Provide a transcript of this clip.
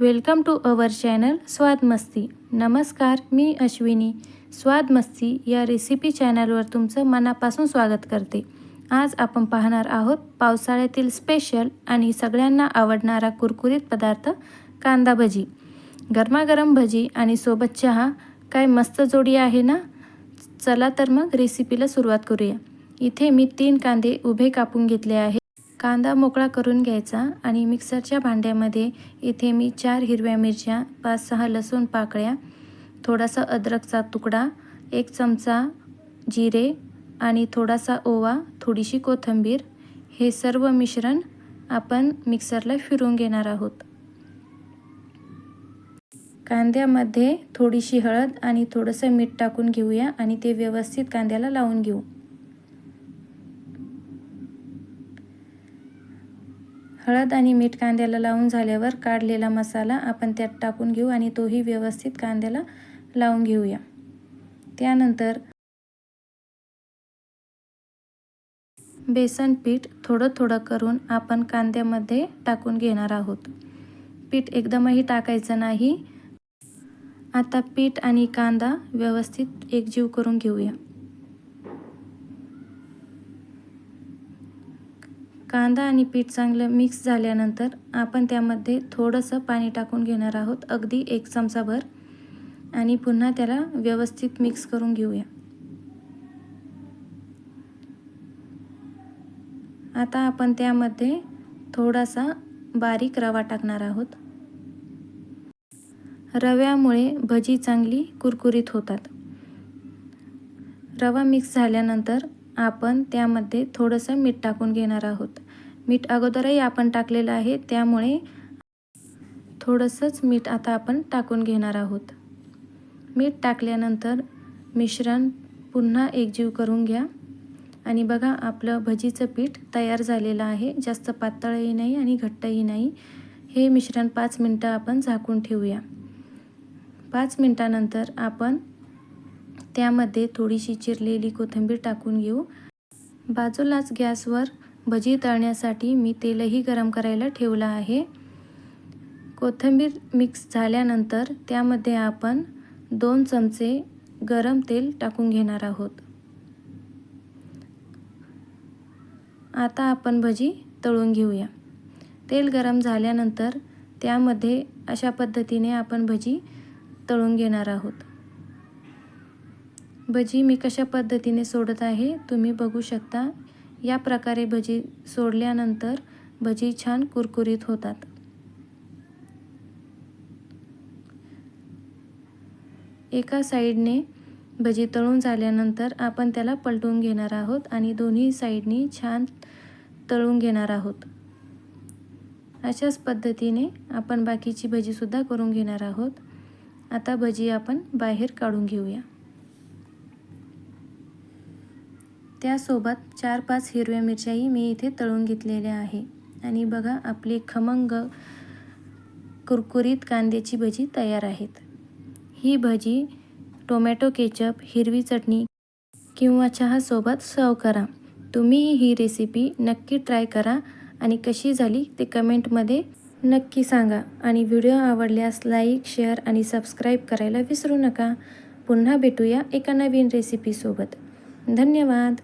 Welcome to our channel स्वाद मस्ती. नमस्कार मी अश्विनी. स्वाद मस्ती या रेसिपी चॅनलवर तुमचं मनापासून स्वागत करते. आज आपण पाहणार आहोत पावसाळ्यातील स्पेशल आणि सगळ्यांना आवडणारा कुरकुरीत पदार्थ कांदा भजी. गरमागरम भजी आणि सोबत चहा काय मस्त जोडी आहे ना? चला तर मग रेसिपीला सुरुवात करूया. इथे मी तीन कांदे उभे कापून घेतले आहे कांदा मोकळा करून घ्यायचा आणि मिक्सरच्या भांड्यामध्ये इथे मी चार हिरव्या मिरच्या पाच सहा लसूण पाकळ्या थोडासा अद्रकचा तुकडा एक चमचा जिरे आणि थोडासा ओवा थोडीशी कोथिंबीर हे सर्व मिश्रण आपण मिक्सरला फिरवून घेणार आहोत. कांद्यामध्ये थोडीशी हळद आणि थोडंसं मीठ टाकून घेऊया आणि ते व्यवस्थित कांद्याला लावून घेऊ. हळद आणि मीठ कांद्याला लावून झाल्यावर काढलेला मसाला आपण त्यात टाकून घेऊ आणि तोही व्यवस्थित कांद्याला लावून घेऊया. त्यानंतर बेसन पीठ थोडं थोडं करून आपण कांद्यामध्ये टाकून घेणार आहोत. पीठ एकदमही टाकायचं नाही. आता पीठ आणि कांदा व्यवस्थित एकजीव करून घेऊया. कांदा आणि पीठ चांगलं मिक्स झाल्यानंतर आपण त्यामध्ये थोडंसं पाणी टाकून घेणार आहोत अगदी एक चमचाभर. आणि पुन्हा त्याला व्यवस्थित मिक्स करून घेऊया. आता आपण त्यामध्ये थोडासा बारीक रवा टाकणार आहोत. रव्यामुळे भजी चांगली कुरकुरीत होतात. रवा मिक्स झाल्यानंतर आपण त्यामध्ये थोडंसं मीठ टाकून घेणार आहोत. मीठ अगोदरही आपण टाकलेलं आहे त्यामुळे थोडंसंच मीठ आता आपण टाकून घेणार आहोत. मीठ टाकल्यानंतर मिश्रण पुन्हा एकजीव करून घ्या. आणि बघा आपलं भजीचं पीठ तयार झालेलं आहे. जास्त पातळही नाही आणि घट्टही नाही. हे मिश्रण पाच मिनटं आपण झाकून ठेवूया. पाच मिनटानंतर आपण त्यामध्ये थोडीशी चिरलेली कोथिंबीर टाकून घेऊ. बाजूलाच गॅसवर भजी तळण्यासाठी मी तेलही गरम करायला ठेवलं आहे. कोथिंबीर मिक्स झाल्यानंतर त्यामध्ये आपण दोन चमचे गरम तेल टाकून घेणार आहोत. आता आपण भजी तळून घेऊया. तेल गरम झाल्यानंतर त्यामध्ये अशा पद्धतीने आपण भजी तळून घेणार आहोत. भजी मी कशा पद्धतीने सोडत आहे तुम्ही बघू शकता. या प्रकारे भजी सोडल्यानंतर भजी छान कुरकुरीत होतात. एका साईडने भजी तळून झाल्यानंतर आपण त्याला पलटून घेणार आहोत आणि दोन्ही साईडनी छान तळून घेणार आहोत. अशाच पद्धतीने आपण बाकीची भजीसुद्धा करून घेणार आहोत. आता भजी आपण बाहेर काढून घेऊया. त्यासोबत चार पाच हिरव्या मिरच्याही मी इथे तळून घेतलेल्या आहे. आणि बघा आपली खमंग कुरकुरीत कांद्याची भजी तयार आहेत. ही भजी टोमॅटो केचप हिरवी चटणी किंवा चहासोबत सर्व करा. तुम्हीही ही रेसिपी नक्की ट्राय करा आणि कशी झाली ते कमेंटमध्ये नक्की सांगा. आणि व्हिडिओ आवडल्यास लाईक शेअर आणि सबस्क्राईब करायला विसरू नका. पुन्हा भेटूया एका नवीन रेसिपीसोबत. धन्यवाद!